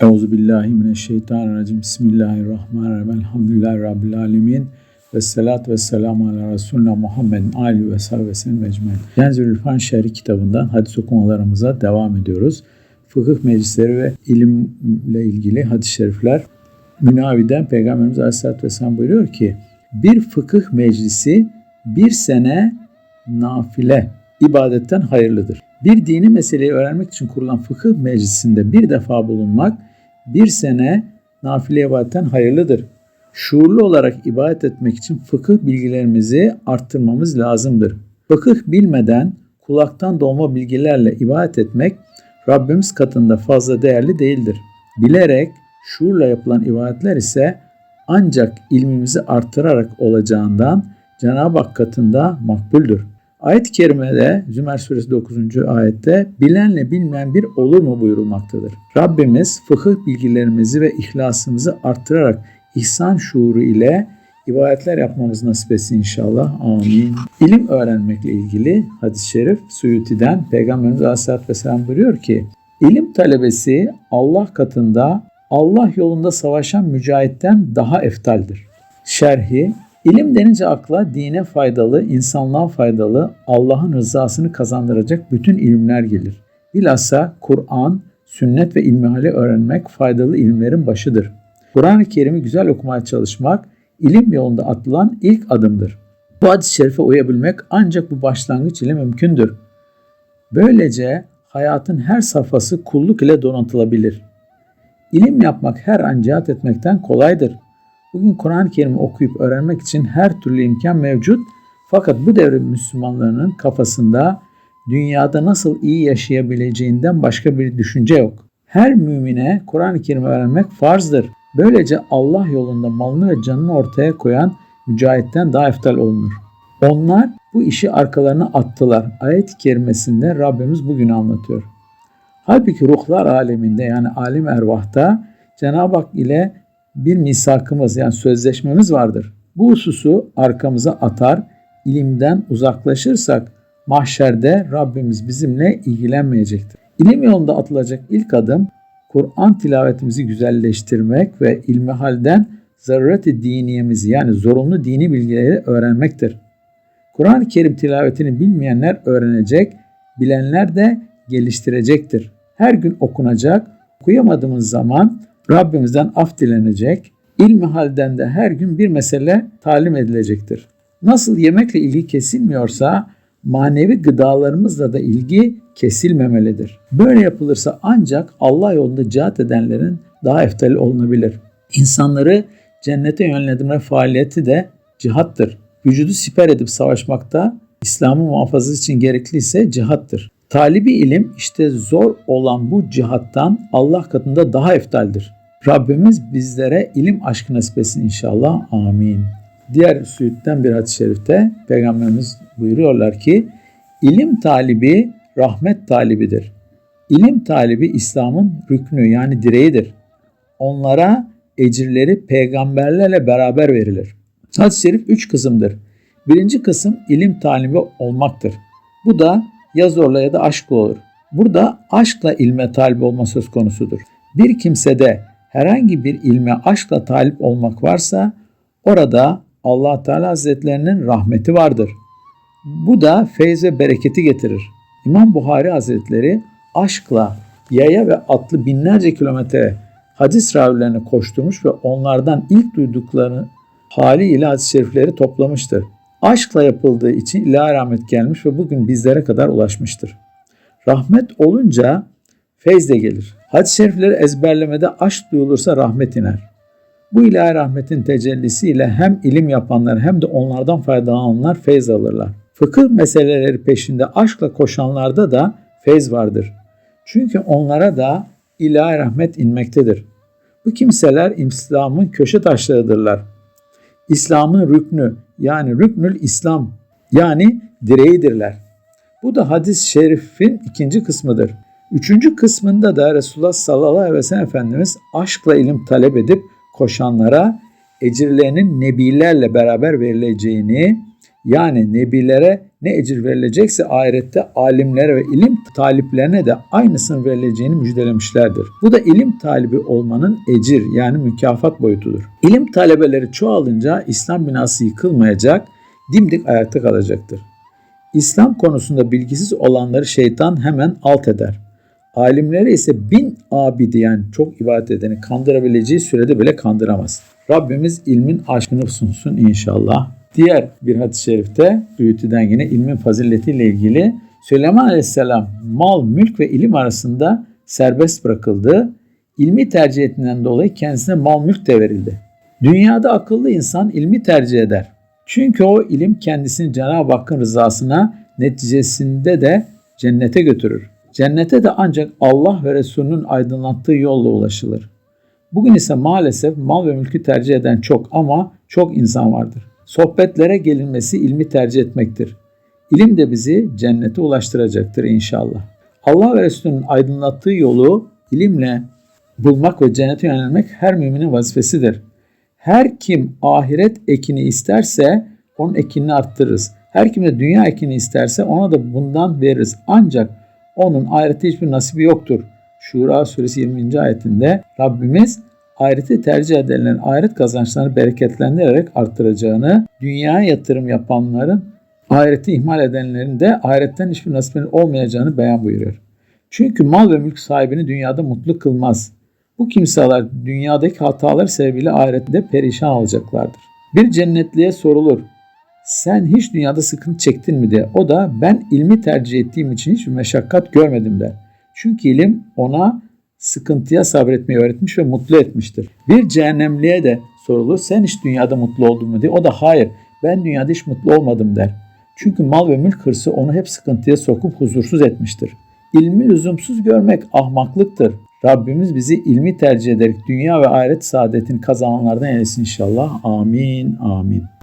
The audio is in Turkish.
Euzu billahi mineşşeytanirracim. Bismillahirrahmanirrahim. Elhamdülillahi rabbil alamin. Ve salatu ve selamu ala Resulina Muhammedin ali ve sahibi sellem ecmaîn. Yenzül İrfan Şerhi kitabından hadis okumalarımıza devam ediyoruz. Fıkıh meclisleri ve ilimle ilgili hadis-i şerifler. Münaviden Peygamberimiz Aleyhisselatü Vesselam buyuruyor ki bir fıkıh meclisi bir sene nafile ibadetten hayırlıdır. Bir dini meseleyi öğrenmek için kurulan fıkıh meclisinde bir defa bulunmak bir sene nafile ibadetten hayırlıdır. Şuurlu olarak ibadet etmek için fıkıh bilgilerimizi arttırmamız lazımdır. Fıkıh bilmeden kulaktan dolma bilgilerle ibadet etmek Rabbimiz katında fazla değerli değildir. Bilerek, şuurla yapılan ibadetler ise ancak ilmimizi artırarak olacağından Cenab-ı Hak katında makbuldür. Ayet-i kerimede Zümer suresi 9. ayette bilenle bilmeyen bir olur mu buyurulmaktadır. Rabbimiz fıkıh bilgilerimizi ve ihlasımızı arttırarak ihsan şuuru ile ibadetler yapmamızı nasip etsin inşallah. Amin. İlim öğrenmekle ilgili hadis-i şerif Suyuti'den Peygamberimiz Aleyhisselatü Vesselam buyuruyor ki ilim talebesi Allah katında Allah yolunda savaşan mücahitten daha eftaldir. Şerhi İlim denince akla dine faydalı, insanlığa faydalı, Allah'ın rızasını kazandıracak bütün ilimler gelir. Bilhassa Kur'an, sünnet ve ilmihali öğrenmek faydalı ilimlerin başıdır. Kur'an-ı Kerim'i güzel okumaya çalışmak, ilim yolunda atılan ilk adımdır. Bu hadis-i şerife uyabilmek ancak bu başlangıç ile mümkündür. Böylece hayatın her safhası kulluk ile donatılabilir. İlim yapmak her an cihat etmekten kolaydır. Bugün Kur'an-ı Kerim'i okuyup öğrenmek için her türlü imkan mevcut. Fakat bu devrin Müslümanlarının kafasında dünyada nasıl iyi yaşayabileceğinden başka bir düşünce yok. Her mümine Kur'an-ı Kerim'i öğrenmek farzdır. Böylece Allah yolunda malını ve canını ortaya koyan mücahitten daha eftal olunur. Onlar bu işi arkalarına attılar. Ayet-i kerimesinde Rabbimiz bugün anlatıyor. Halbuki ruhlar aleminde yani alim ervahta Cenab-ı Hak ile bir misakımız yani sözleşmemiz vardır. Bu hususu arkamıza atar, ilimden uzaklaşırsak mahşerde Rabbimiz bizimle ilgilenmeyecektir. İlim yolunda atılacak ilk adım Kur'an tilavetimizi güzelleştirmek ve ilmi halden zaruret-i diniyemizi yani zorunlu dini bilgileri öğrenmektir. Kur'an-ı Kerim tilavetini bilmeyenler öğrenecek, bilenler de geliştirecektir. Her gün okunacak, okuyamadığımız zaman Rabbimizden af dilenecek, ilmi halden de her gün bir mesele talim edilecektir. Nasıl yemekle ilgi kesilmiyorsa manevi gıdalarımızla da ilgi kesilmemelidir. Böyle yapılırsa ancak Allah yolunda cihat edenlerin daha eftali olunabilir. İnsanları cennete yönlendirme faaliyeti de cihattır. Vücudu siper edip savaşmakta İslam'ı muhafazası için gerekli ise cihattır. Talibi ilim işte zor olan bu cihattan Allah katında daha eftaldir. Rabbimiz bizlere ilim aşkı nasip etsin inşallah. Amin. Diğer sütten bir hadis-i şerifte Peygamberimiz buyuruyorlar ki ilim talibi rahmet talibidir. İlim talibi İslam'ın rüknü yani direğidir. Onlara ecirleri peygamberlerle beraber verilir. Hadis-i şerif üç kısımdır. Birinci kısım ilim talibi olmaktır. Bu da ya zorla ya da aşkla olur. Burada aşkla ilme talip olma söz konusudur. Bir kimsede herhangi bir ilme aşkla talip olmak varsa orada Allah Teala Hazretlerinin rahmeti vardır. Bu da feyz ve bereketi getirir. İmam Buhari Hazretleri aşkla yaya ve atlı binlerce kilometre hadis ravilerine koşturmuş ve onlardan ilk duyduklarını haliyle hadis-i şerifleri toplamıştır. Aşkla yapıldığı için ilahi rahmet gelmiş ve bugün bizlere kadar ulaşmıştır. Rahmet olunca feyz de gelir. Hadis-i şerifleri ezberlemede aşk duyulursa rahmet iner. Bu ilahi rahmetin tecellisiyle hem ilim yapanlar hem de onlardan faydalananlar feyz alırlar. Fıkıh meseleleri peşinde aşkla koşanlarda da feyz vardır. Çünkü onlara da ilahi rahmet inmektedir. Bu kimseler İslam'ın köşe taşlarıdırlar. İslam'ın rüknü yani rüknül İslam yani direğidirler. Bu da hadis-i şerifin ikinci kısmıdır. Üçüncü kısmında da Resulullah sallallahu aleyhi ve sellem Efendimiz aşkla ilim talep edip koşanlara ecirlerinin nebilerle beraber verileceğini yani nebilere ne ecir verilecekse ahirette alimlere ve ilim taliplerine de aynısını verileceğini müjdelemişlerdir. Bu da ilim talibi olmanın ecir yani mükafat boyutudur. İlim talebeleri çoğalınca İslam binası yıkılmayacak, dimdik ayakta kalacaktır. İslam konusunda bilgisiz olanları şeytan hemen alt eder. Alimleri ise bin abidi yani çok ibadet edeni kandırabileceği sürede bile kandıramaz. Rabbimiz ilmin aşkını sunsun inşallah. Diğer bir hadis-i şerifte Büyütü'den yine ilmin faziletiyle ilgili Süleyman Aleyhisselam mal, mülk ve ilim arasında serbest bırakıldı. İlmi tercih ettiğinden dolayı kendisine mal mülk de verildi. Dünyada akıllı insan ilmi tercih eder. Çünkü o ilim kendisini Cenab-ı Hakk'ın rızasına neticesinde de cennete götürür. Cennete de ancak Allah ve Resulünün aydınlattığı yolla ulaşılır. Bugün ise maalesef mal ve mülkü tercih eden çok ama çok insan vardır. Sohbetlere gelinmesi ilmi tercih etmektir. İlim de bizi cennete ulaştıracaktır inşallah. Allah ve Resulünün aydınlattığı yolu ilimle bulmak ve cennete yönelmek her müminin vazifesidir. Her kim ahiret ekini isterse onun ekinini arttırırız. Her kim de dünya ekini isterse ona da bundan veririz. Ancak onun ahirette hiçbir nasibi yoktur. Şura suresi 20. ayetinde Rabbimiz ahireti tercih edenlerin ahiret kazançlarını bereketlendirerek arttıracağını, dünyaya yatırım yapanların ahireti ihmal edenlerin de ahiretten hiçbir nasibinin olmayacağını beyan buyuruyor. Çünkü mal ve mülk sahibini dünyada mutlu kılmaz. Bu kimseler dünyadaki hatalar sebebiyle ahirette perişan olacaklardır. Bir cennetliye sorulur. Sen hiç dünyada sıkıntı çektin mi diye. O da ben ilmi tercih ettiğim için hiçbir meşakkat görmedim der. Çünkü ilim ona sıkıntıya sabretmeyi öğretmiş ve mutlu etmiştir. Bir cehennemliye de sorulur. Sen hiç dünyada mutlu oldun mu diye. O da hayır ben dünyada hiç mutlu olmadım der. Çünkü mal ve mülk hırsı onu hep sıkıntıya sokup huzursuz etmiştir. İlmi lüzumsuz görmek ahmaklıktır. Rabbimiz bizi ilmi tercih ederek dünya ve ahiret saadetini kazananlardan eylesin inşallah. Amin, amin.